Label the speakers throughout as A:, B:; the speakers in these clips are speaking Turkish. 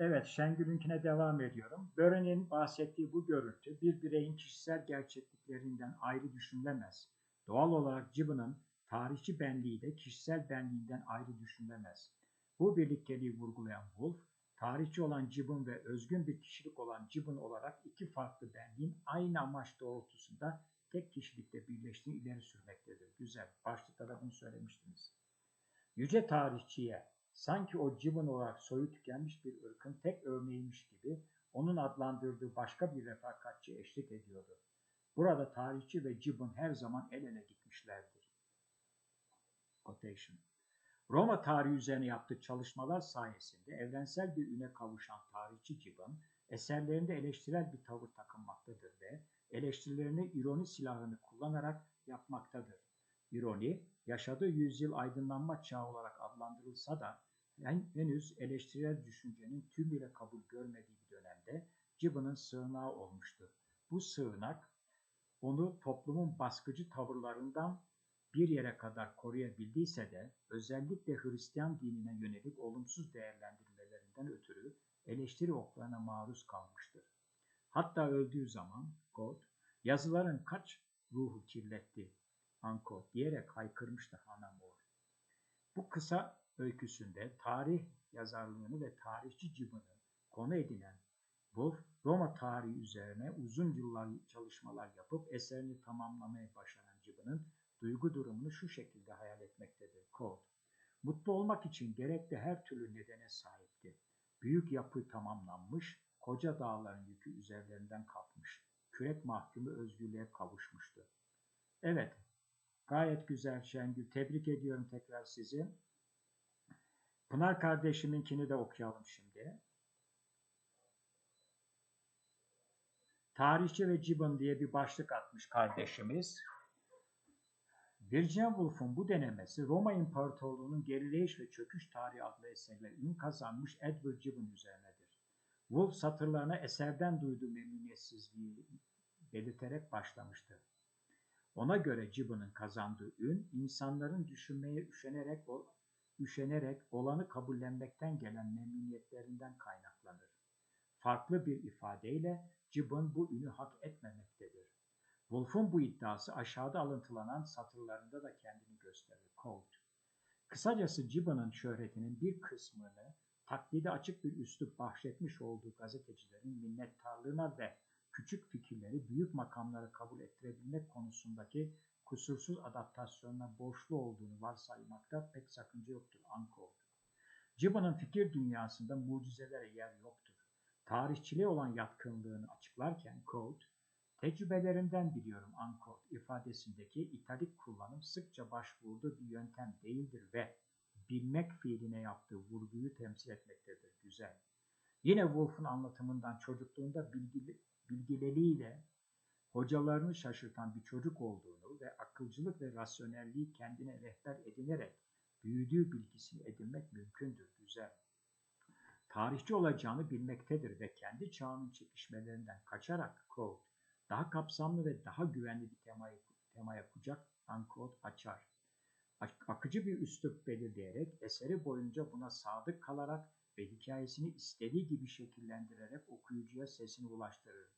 A: Evet, Şengül'ünkine devam ediyorum. Böre'nin bahsettiği bu görüntü bir bireyin kişisel gerçekliklerinden ayrı düşünülemez. Doğal olarak Gibbon'ın tarihçi benliği de kişisel benliğinden ayrı düşünülemez. Bu birlikteliği vurgulayan Wolff, tarihçi olan Gibbon ve özgün bir kişilik olan Gibbon olarak iki farklı benliğin aynı amaç doğrultusunda tek kişilikte birleştiğini ileri sürmektedir. Güzel, başlıkta da bunu söylemiştiniz. Yüce tarihçiye sanki o Gibbon olarak soyu tükenmiş bir ırkın tek örneğiymiş gibi onun adlandırdığı başka bir refakatçi eşlik ediyordu. Burada tarihçi ve Gibbon her zaman el ele gitmişlerdir. Quotation. Roma tarihi üzerine yaptığı çalışmalar sayesinde evrensel bir üne kavuşan tarihçi Gibbon, eserlerinde eleştirel bir tavır takınmaktadır ve eleştirilerini ironi silahını kullanarak yapmaktadır. İroni, yaşadığı yüzyıl aydınlanma çağı olarak adlandırılsa da henüz eleştirel düşüncenin tümüyle kabul görmediği bir dönemde Gibbon'ın sığınağı olmuştur. Bu sığınak onu toplumun baskıcı tavırlarından bir yere kadar koruyabildiyse de özellikle Hristiyan dinine yönelik olumsuz değerlendirmelerinden ötürü eleştiri oklarına maruz kalmıştır. Hatta öldüğü zaman God, yazıların kaç ruhu kirletti, Anko diyerek haykırmıştı Hannah More. Bu kısa öyküsünde tarih yazarlığını ve tarihçi Gibbon'ı konu edinen Wolf, Roma tarihi üzerine uzun yıllar çalışmalar yapıp eserini tamamlamaya başaran Gibbon'ın duygu durumunu şu şekilde hayal etmektedir. Kod. Mutlu olmak için gerekli her türlü nedene sahipti. Büyük yapı tamamlanmış, koca dağların yükü üzerlerinden kalkmış. Kürek mahkumu özgürlüğe kavuşmuştu. Evet, gayet güzel Şengül. Tebrik ediyorum tekrar sizi. Pınar kardeşiminkini de okuyalım şimdi. Tarihçi ve Gibbon diye bir başlık atmış kardeşimiz. Virginia Woolf'un bu denemesi Roma İmparatorluğu'nun gerileyiş ve çöküş tarihi adlı eserle ün kazanmış Edward Gibbon üzerinedir. Woolf satırlarına eserden duyduğu memnuniyetsizliği belirterek başlamıştır. Ona göre Gibbon'ın kazandığı ün, insanların düşünmeye üşenerek, üşenerek olanı kabullenmekten gelen memnuniyetlerinden kaynaklanır. Farklı bir ifadeyle Gibbon bu ünü hak etmemektedir. Wolf'un bu iddiası aşağıda alıntılanan satırlarında da kendini gösterir. Quote. Kısacası Gibbon'ın şöhretinin bir kısmını taklide açık bir üslup bahşetmiş olduğu gazetecilerin minnettarlığına ve küçük fikirleri büyük makamlara kabul ettirebilmek konusundaki kusursuz adaptasyonuna borçlu olduğunu varsaymakta pek sakınca yoktur. Unquote. Gibbon'ın fikir dünyasında mucizelere yer yoktur. Tarihçiliğe olan yatkınlığını açıklarken quote, Tecrübelerinden biliyorum unquote ifadesindeki italik kullanım sıkça başvurduğu bir yöntem değildir ve bilmek fiiline yaptığı vurguyu temsil etmektedir. Güzel. Yine Wolf'un anlatımından çocukluğunda bilgili, bilgileriyle hocalarını şaşırtan bir çocuk olduğunu ve akılcılık ve rasyonelliği kendine rehber edinerek büyüdüğü bilgisini edinmek mümkündür. Güzel. Tarihçi olacağını bilmektedir ve kendi çağının çekişmelerinden kaçarak quote, daha kapsamlı ve daha güvenli bir temaya, temaya kucak unquote, açar. Akıcı bir üslup belirleyerek eseri boyunca buna sadık kalarak ve hikayesini istediği gibi şekillendirerek okuyucuya sesini ulaştırır.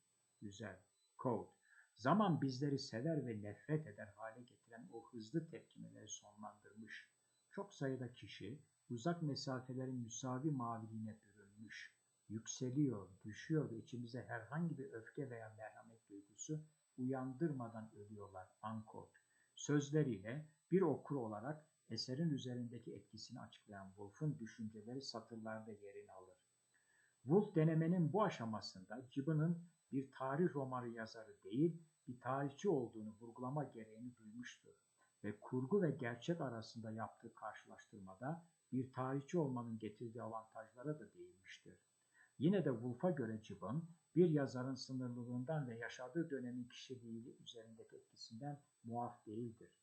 A: Güzel. Code. Zaman bizleri sever ve nefret eder hale getiren o hızlı tepkimeleri sonlandırmış. Çok sayıda kişi uzak mesafelerin müsavi maviliğine bürünmüş yükseliyor, düşüyor ve içimize herhangi bir öfke veya merhamet duygusu uyandırmadan ölüyorlar. Ankort. Sözleriyle bir okur olarak eserin üzerindeki etkisini açıklayan Wolf'un düşünceleri satırlarda yerini alır. Wolf denemenin bu aşamasında Gibbon'ın bir tarih romanı yazarı değil, bir tarihçi olduğunu vurgulama gereğini duymuştur ve kurgu ve gerçek arasında yaptığı karşılaştırmada bir tarihçi olmanın getirdiği avantajlara da değinmiştir. Yine de Woolf'a göre Gibbon, bir yazarın sınırlılığından ve yaşadığı dönemin kişiliği üzerindeki etkisinden muaf değildir.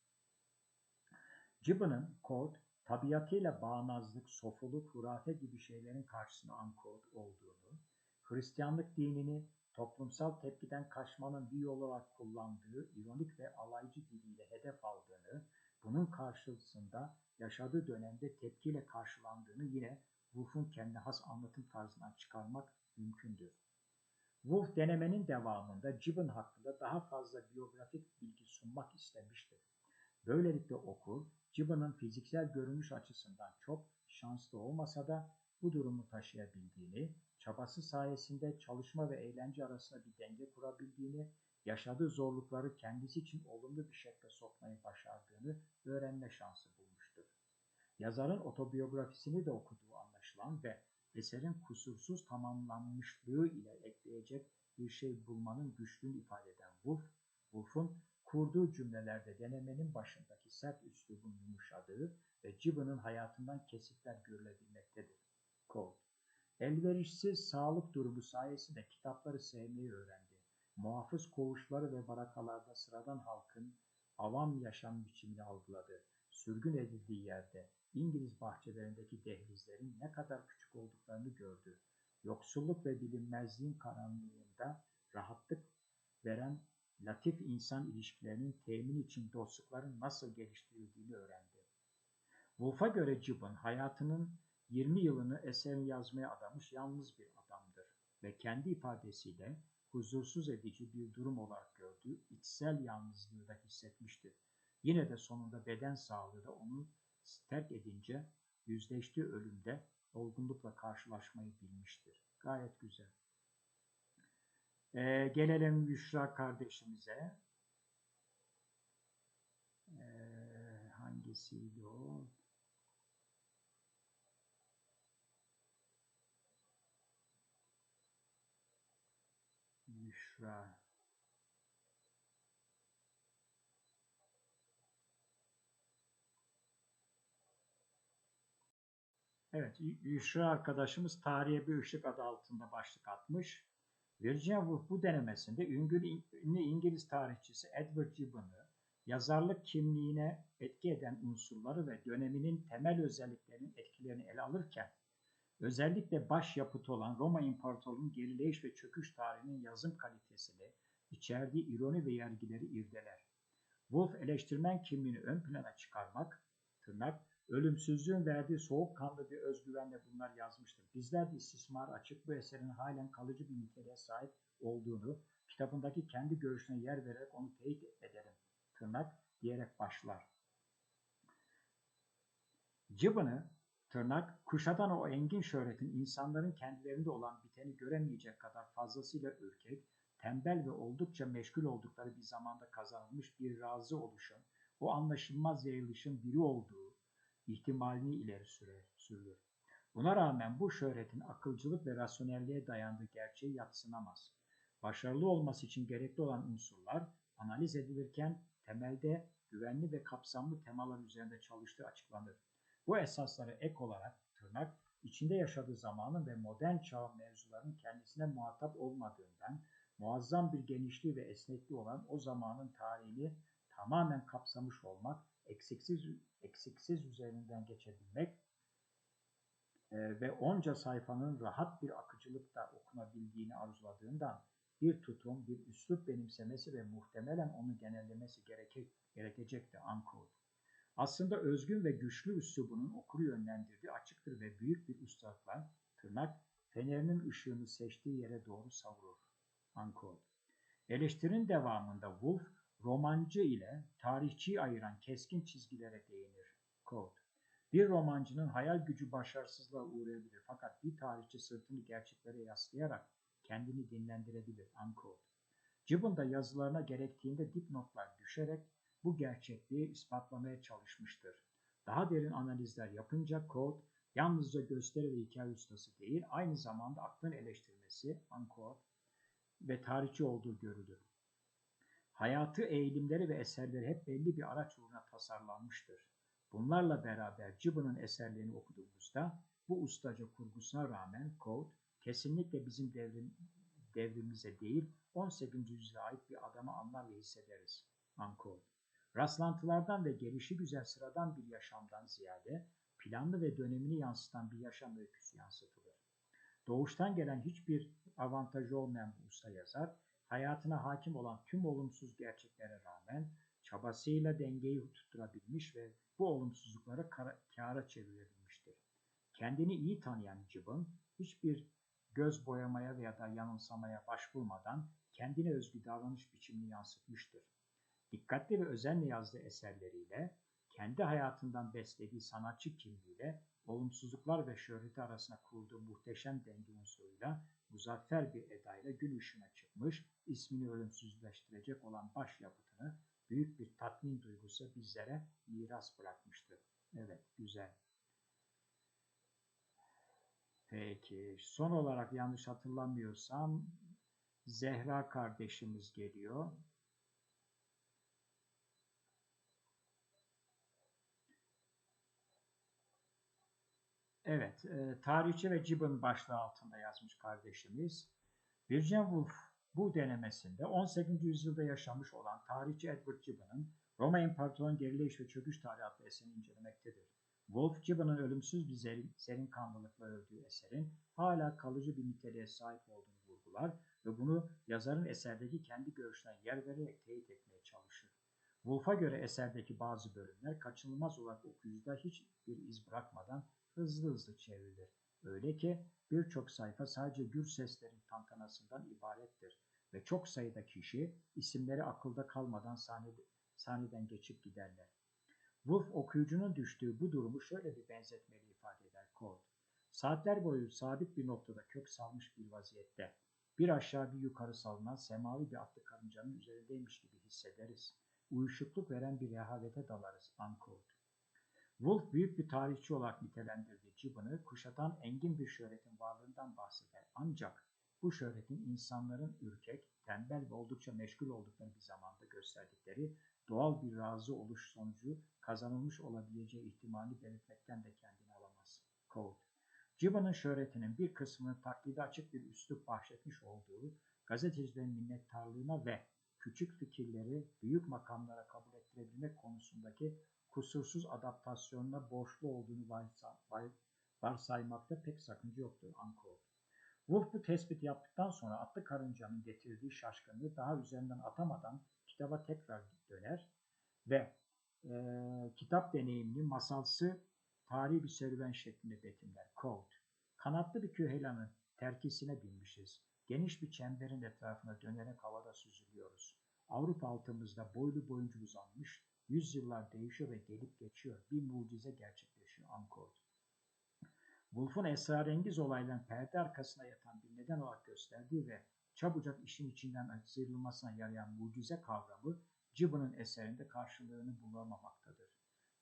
A: Gibbon'ın kod, tabiatıyla bağnazlık, sofuluk, hurafe gibi şeylerin karşısına ankod olduğunu, Hristiyanlık dinini toplumsal tepkiden kaçmanın bir yolu olarak kullandığı ironik ve alaycı diliyle hedef aldığını, bunun karşısında yaşadığı dönemde tepkiyle karşılandığını yine Woolf'un kendi has anlatım tarzından çıkarmak mümkündür. Woolf denemenin devamında Gibbon hakkında daha fazla biyografik bilgi sunmak istemiştir. Böylelikle okur, Gibbon'ın fiziksel görünüş açısından çok şanslı olmasa da bu durumu taşıyabildiğini, çabası sayesinde çalışma ve eğlence arasında bir denge kurabildiğini, yaşadığı zorlukları kendisi için olumlu bir şekilde sokmayı başardığını öğrenme şansı bulmuştur. Yazarın otobiyografisini de okuduğu anlaşılan ve eserin kusursuz tamamlanmışlığı ile ekleyecek bir şey bulmanın güçlüğünü ifade eden Woolf, Woolf'un kurduğu cümlelerde denemenin başındaki sert üslubun yumuşadığı ve Gibbon'ın hayatından kesitler görülebilmektedir. Quote, Elverişsiz sağlık durumu sayesinde kitapları sevmeyi öğrendi. Muhafız koğuşları ve barakalarda sıradan halkın avam yaşam biçimini algıladı. Sürgün edildiği yerde İngiliz bahçelerindeki dehlizlerin ne kadar küçük olduklarını gördü. Yoksulluk ve bilinmezliğin karanlığında rahatlık veren latif insan ilişkilerinin temin için dostlukların nasıl geliştirildiğini öğrendi. Wolf'a göre Gibbon hayatının 20 yılını eserini yazmaya adamış yalnız bir adamdır ve kendi ifadesiyle huzursuz edici bir durum olarak gördüğü içsel yalnızlığı da hissetmiştir. Yine de sonunda beden sağlığı da onu terk edince yüzleştiği ölümde olgunlukla karşılaşmayı bilmiştir. Gayet güzel. Ee, gelelim Yüşra kardeşimize. Ee, hangisiydi o? Yüşra. Evet, Yüşra arkadaşımız Tarihe Bir Işık adı altında başlık atmış. Virginia Woolf bu denemesinde ünlü İngiliz tarihçisi Edward Gibbon'ı yazarlık kimliğine etki eden unsurları ve döneminin temel özelliklerinin etkilerini ele alırken özellikle başyapıtı olan Roma İmparatorluğu'nun gerileyiş ve çöküş tarihinin yazım kalitesini, içerdiği ironi ve yergileri irdeler. Wolf eleştirmen kimliğini ön plana çıkarmak, tırnak, ölümsüzlüğün verdiği soğukkanlı bir özgüvenle bunlar yazmıştır. Bizler de istismar açık bu eserin halen kalıcı bir niteliğe sahip olduğunu kitabındaki kendi görüşüne yer vererek onu teyit ederim. Tırnak diyerek başlar. Gibbon'ı tırnak kuşatan o engin şöhretin insanların kendilerinde olan biteni göremeyecek kadar fazlasıyla ürkek, tembel ve oldukça meşgul oldukları bir zamanda kazanılmış bir razı oluşun, o anlaşılmaz yayılışın biri olduğu ihtimalini ileri sürer, sürülür. Buna rağmen bu şöhretin akılcılık ve rasyonelliğe dayandığı gerçeği yatsınamaz. Başarılı olması için gerekli olan unsurlar analiz edilirken temelde güvenli ve kapsamlı temalar üzerinde çalıştığı açıklanır. Bu esaslara ek olarak tırnak içinde yaşadığı zamanın ve modern çağ mevzuların kendisine muhatap olmadığından muazzam bir genişliği ve esnekliği olan o zamanın tarihini tamamen kapsamış olmak, eksiksiz, eksiksiz üzerinden geçebilmek e, ve onca sayfanın rahat bir akıcılıkta okunabildiğini arzuladığından bir tutum, bir üslup benimsemesi ve muhtemelen onu genellemesi gereke, gerekecekti Unquote. Aslında özgün ve güçlü üslubunun okuru yönlendirdiği açıktır ve büyük bir ustalıkla tırnak fenerinin ışığını seçtiği yere doğru savurur. Unquote. Eleştirinin devamında Wolf, romancı ile tarihçiyi ayıran keskin çizgilere değinir. Quote. Bir romancının hayal gücü başarısızlığa uğrayabilir fakat bir tarihçi sırtını gerçeklere yaslayarak kendini dinlendirebilir. Unquote. Gibbon da yazılarına gerektiğinde dipnotlar düşerek bu gerçekliği ispatlamaya çalışmıştır. Daha derin analizler yapınca Code yalnızca gösteri ve hikaye ustası değil, aynı zamanda aklın eleştirmesi, unquote, ve tarihçi olduğu görülür. Hayatı, eğilimleri ve eserleri hep belli bir araç uğruna tasarlanmıştır. Bunlarla beraber Gibbon'ın eserlerini okuduğumuzda bu ustaca kurgusuna rağmen Code kesinlikle bizim devrim, devrimize değil 18. yüzyıla ait bir adamı anlar ve hissederiz. Unquote. Rastlantılardan ve gelişi güzel sıradan bir yaşamdan ziyade planlı ve dönemini yansıtan bir yaşam öyküsü yansıtılır. Doğuştan gelen hiçbir avantajı olmayan bu usta yazar, hayatına hakim olan tüm olumsuz gerçeklere rağmen çabasıyla dengeyi tutturabilmiş ve bu olumsuzlukları kara, kâra çevirebilmiştir. Kendini iyi tanıyan Gibbon, hiçbir göz boyamaya veya da yanılsamaya başvurmadan kendine özgü davranış biçimini yansıtmıştır. Dikkatli ve özenle yazdığı eserleriyle, kendi hayatından beslediği sanatçı kimliğiyle, olumsuzluklar ve şöhreti arasında kurduğu muhteşem denge unsuruyla, muzaffer bir edayla gün ışığına çıkmış, ismini ölümsüzleştirecek olan başyapıtını büyük bir tatmin duygusu bizlere miras bırakmıştır. Evet, güzel. Peki, son olarak yanlış hatırlamıyorsam Zehra kardeşimiz geliyor. Evet, e, tarihçi ve Gibbon başlığı altında yazmış kardeşimiz. Virginia Woolf bu denemesinde 18. yüzyılda yaşamış olan tarihçi Edward Gibbon'ın Roma İmparatorluğu'nun gerileyiş ve çöküş tarihi adlı eserini incelemektedir. Wolf, Gibbon'ın ölümsüz bir serin, serin kanlılıkla öldüğü eserin hala kalıcı bir niteliğe sahip olduğunu vurgular ve bunu yazarın eserdeki kendi görüşlerine yer vererek teyit etmeye çalışır. Wolf'a göre eserdeki bazı bölümler kaçınılmaz olarak okuyucuda hiçbir iz bırakmadan hızlı hızlı çevrilir. Öyle ki birçok sayfa sadece gür seslerin tantanasından ibarettir ve çok sayıda kişi isimleri akılda kalmadan sahnede, sahneden geçip giderler. Wolf okuyucunun düştüğü bu durumu şöyle bir benzetmeli ifade eder Cole. Saatler boyu sabit bir noktada kök salmış bir vaziyette bir aşağı bir yukarı salınan semavi bir atlı karıncanın üzerindeymiş gibi hissederiz. Uyuşukluk veren bir rehavete dalarız. Unquote. Wolf büyük bir tarihçi olarak nitelendirdiği Gibbon'ı kuşatan engin bir şöhretin varlığından bahseder. Ancak bu şöhretin insanların ürkek, tembel ve oldukça meşgul oldukları bir zamanda gösterdikleri doğal bir razı oluş sonucu kazanılmış olabileceği ihtimali belirtmekten de kendini alamaz. Code. Gibbon'ın şöhretinin bir kısmını taklidi açık bir üslup bahşetmiş olduğu gazetecilerin minnettarlığına ve küçük fikirleri büyük makamlara kabul ettirebilmek konusundaki kusursuz adaptasyonuna borçlu olduğunu varsaymakta pek sakınca yoktur. Unquote. Wolf bu tespit yaptıktan sonra atlı karıncanın getirdiği şaşkınlığı daha üzerinden atamadan kitaba tekrar döner ve e, kitap deneyimini masalsı tarihi bir serüven şeklinde betimler. Quote, Kanatlı bir küheylanın terkisine binmişiz. Geniş bir çemberin etrafına dönerek havada süzülüyoruz. Avrupa altımızda boylu boyunca uzanmış, yüzyıllar değişiyor ve gelip geçiyor. Bir mucize gerçekleşiyor. Unquote. Wolf'un esrarengiz olayların perde arkasına yatan bir neden olarak gösterdiği ve çabucak işin içinden sıyrılmasına yarayan mucize kavramı Gibbon'ın eserinde karşılığını bulamamaktadır.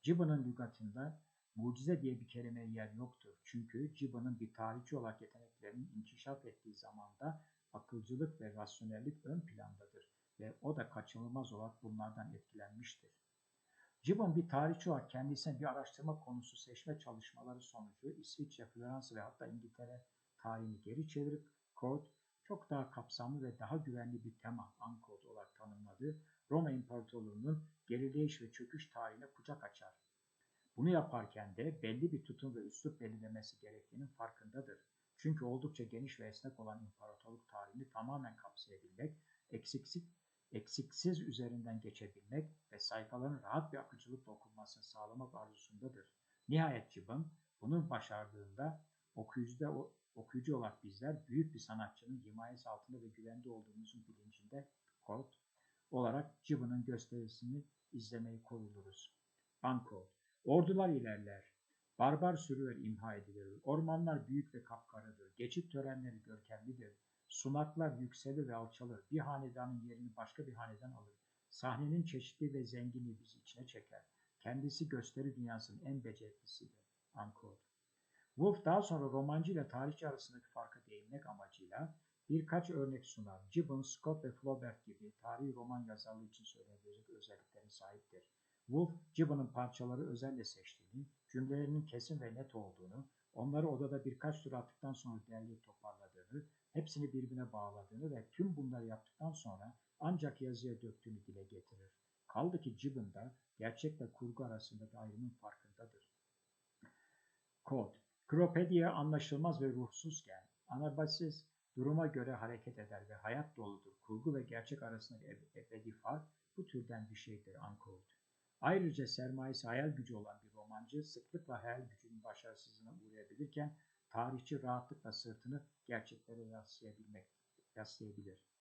A: Gibbon'ın lügatında mucize diye bir kelimeye yer yoktur. Çünkü Gibbon'ın bir tarihçi olarak yeteneklerinin inkişaf ettiği zamanda akılcılık ve rasyonellik ön plandadır ve o da kaçınılmaz olarak bunlardan etkilenmiştir. Gibbon bir tarihçi olarak kendisine bir araştırma konusu seçme çalışmaları sonucu İsviçre, Floransa ve hatta İngiltere tarihini geri çevirip Code çok daha kapsamlı ve daha güvenli bir tema Uncode olarak tanımladığı Roma İmparatorluğu'nun gerileyiş ve çöküş tarihine kucak açar. Bunu yaparken de belli bir tutum ve üslup belirlemesi gerektiğinin farkındadır. Çünkü oldukça geniş ve esnek olan imparatorluk tarihini tamamen kapsayabilmek, eksiksiz, eksiksiz üzerinden geçebilmek ve sayfaların rahat bir akıcılıkla okunmasını sağlamak arzusundadır. Nihayet Gibbon bunu başardığında okuyucuda okuyucu olarak bizler büyük bir sanatçının himayesi altında ve güvende olduğumuzun bilincinde quote, olarak Gibbon'ın gösterisini izlemeyi koyuluruz. Unquote. Ordular ilerler. Barbar sürüler imha edilir. Ormanlar büyük ve kapkaradır. Geçit törenleri görkemlidir. Sunaklar yükselir ve alçalır. Bir hanedanın yerini başka bir hanedan alır. Sahnenin çeşitli ve zenginliği bizi içine çeker. Kendisi gösteri dünyasının en beceriklisidir. Unquote. Wolf daha sonra romancı ile tarihçi arasındaki farka değinmek amacıyla birkaç örnek sunar. Gibbon, Scott ve Flaubert gibi tarihi roman yazarlığı için söylenebilecek özelliklere sahiptir. Wolf, Gibbon'ın parçaları özenle seçtiğini, cümlelerinin kesin ve net olduğunu, onları odada birkaç tur attıktan sonra derleyip toparladığını, hepsini birbirine bağladığını ve tüm bunları yaptıktan sonra ancak yazıya döktüğünü dile getirir. Kaldı ki Gibbon gerçekle kurgu arasındaki ayrımın farkındadır. Kod Kropedia anlaşılmaz ve ruhsuzken, Anabasis duruma göre hareket eder ve hayat doludur. Kurgu ve gerçek arasındaki ebedi fark bu türden bir şeydir. Unquote. Ayrıca sermayesi hayal gücü olan bir romancı sıklıkla hayal gücünün başarısızlığına uğrayabilirken tarihçi rahatlıkla sırtını gerçeklere yaslayabilmek, yaslayabilir.